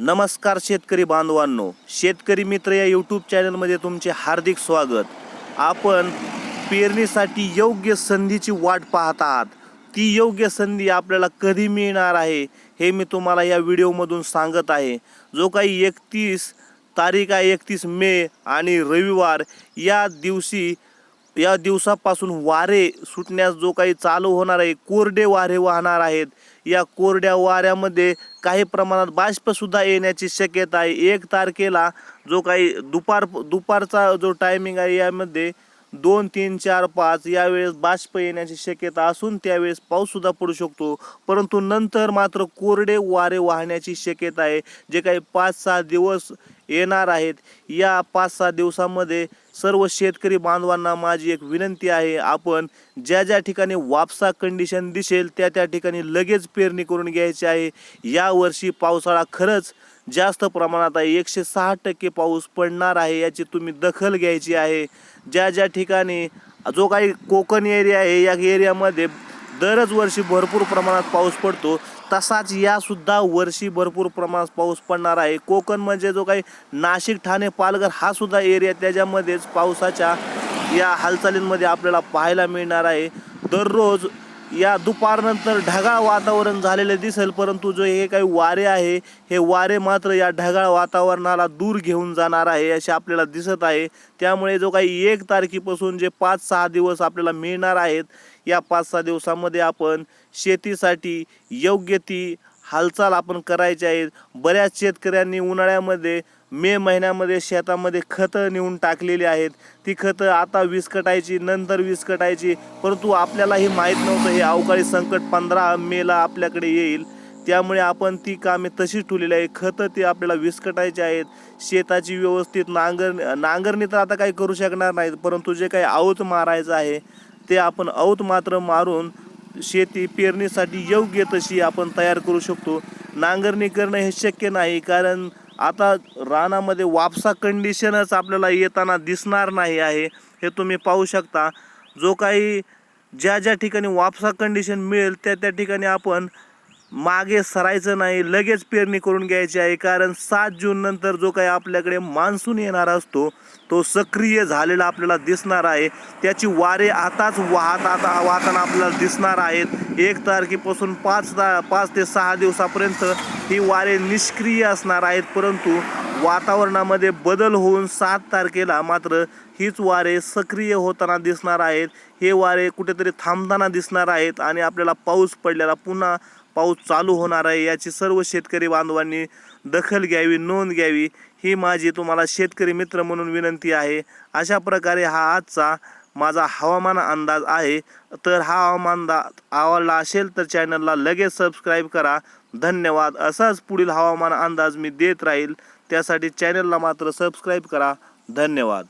नमस्कार शेतकरी बांधवांनो शेतकरी मित्र या यूट्यूब चॅनलमध्ये तुमचे हार्दिक स्वागत. आपण पेरणीसाठी योग्य संधीची वाट पाहत आहात. ती योग्य संधी आपल्याला कधी मिळणार आहे हे मी तुम्हाला या व्हिडिओमधून सांगत आहे. जो काही एकतीस तारीख आहे एकतीस मे आणि रविवार या दिवशी या दिवसापासून वारे सुटण्यास जो काही चालू होणार आहे कोरडे वारे वाहणार आहेत. या कोरड्या वाऱ्यामध्ये काही प्रमाणात बाष्पसुद्धा येण्याची शक्यता आहे. एक तारखेला जो काही दुपार दुपारचा जो टायमिंग आहे यामध्ये दोन तीन चार पाच यावेळेस बाष्प येण्याची शक्यता असून त्यावेळेस पाऊससुद्धा पडू शकतो. परंतु नंतर मात्र कोरडे वारे वाहण्याची शक्यता आहे. जे काही पाच सहा दिवस येणार आहेत. या पाच सहा दिवसामध्ये सर्व शेतकरी बांधवांना माझी एक विनंती आहे. आपण ज्या ज्या ठिकाणी वापसा कंडिशन दिसेल त्या त्या ठिकाणी लगेच पेरणी करून घ्यायची आहे. यावर्षी पावसाळा खरंच जास्त प्रमाणात आहे. एकशे सहा टक्के पाऊस पडणार आहे याची तुम्ही दखल घ्यायची आहे. ज्या ज्या ठिकाणी जो काही कोकण एरिया आहे या एरियामध्ये दरच वर्षी भरपूर प्रमाणात पाऊस पडतो. तसाच यासुद्धा वर्षी भरपूर प्रमाणात पाऊस पडणार आहे. कोकण म्हणजे जो काही नाशिक ठाणे पालघर हा सुद्धा एरिया त्याच्यामध्येच पावसाच्या या हालचालींमध्ये आपल्याला पाहायला मिळणार आहे. दररोज या दुपारनंतर ढगाळ वातावरण झालेले दिसेल परंतु जो हे काही वारे आहे हे वारे मात्र या ढगाळ वातावरणाला दूर घेऊन जाणार आहे असे आपल्याला दिसत आहे. त्यामुळे जो काही एक तारखेपासून जे पाच सहा दिवस आपल्याला मिळणार आहेत या पाच सहा दिवसामध्ये आपण शेतीसाठी योग्य ती हालचाल आपण करायची आहेत बऱ्याच शेतकऱ्यांनी उन्हाळ्यामध्ये मे महिन्यामध्ये शेतामध्ये खतं नेऊन टाकलेली आहेत. ती खतं आता विस्कटायची नंतर विस्कटायची. कटायची परंतु आपल्यालाही माहीत नव्हतं हे अवकाळी संकट पंधरा मेला आपल्याकडे येईल. त्यामुळे आपण ती कामे तशीच ठेवलेली आहे खतं ते आपल्याला विस्कटायची आहेत. शेताची व्यवस्थित नांगर नांगरणी तर आता काही करू शकणार नाहीत. परंतु जे काही औत मारायचं आहे ते आपण औत मात्र मारून शेती पेरणीसाठी योग्य तशी आपण तयार करू शकतो. नांगरणी करणं हे शक्य नाही कारण आता रानामध्ये वापसा कंडिशनच आपल्याला येताना दिसणार नाही आहे. हे तुम्ही पाहू शकता. जो काही ज्या ज्या ठिकाणी वापसा कंडिशन मिळेल त्या त्या ठिकाणी आपण मागे सरायचं नाही लगेच पेरणी करून घ्यायची आहे. कारण सात जून नंतर जो काही आपल्याकडे मान्सून येणार असतो तो सक्रिय झालेला आपल्याला दिसणार आहे. त्याची वारे आताच वाहत आता वाहताना आपल्याला दिसणार आहेत. एक तारखेपासून पाच ता पाच ते सहा दिवसापर्यंत ही वारे निष्क्रिय असणार आहेत. परंतु वातावरणामध्ये बदल होऊन सात तारखेला मात्र हीच वारे सक्रिय होताना दिसणार आहेत. हे वारे कुठेतरी थांबताना दिसणार आहेत आणि आपल्याला पाऊस पडलेला पुन्हा पाऊस चालू होणार आहे याची सर्व शेतकरी बांधवांनी दखल घ्यावी नोंद घ्यावी ही माझी तुम्हाला शेतकरी मित्र म्हणून विनंती आहे. अशा प्रकारे हा आजचा माझा हवामान अंदाज आहे. तर हा हवामान अंदाज आवडला असेल तर चॅनलला लगेच सबस्क्राईब करा. धन्यवाद. असाच पुढील हवामान अंदाज मी देत राहील. त्यासाठी चॅनलला मात्र सबस्क्राईब करा. धन्यवाद.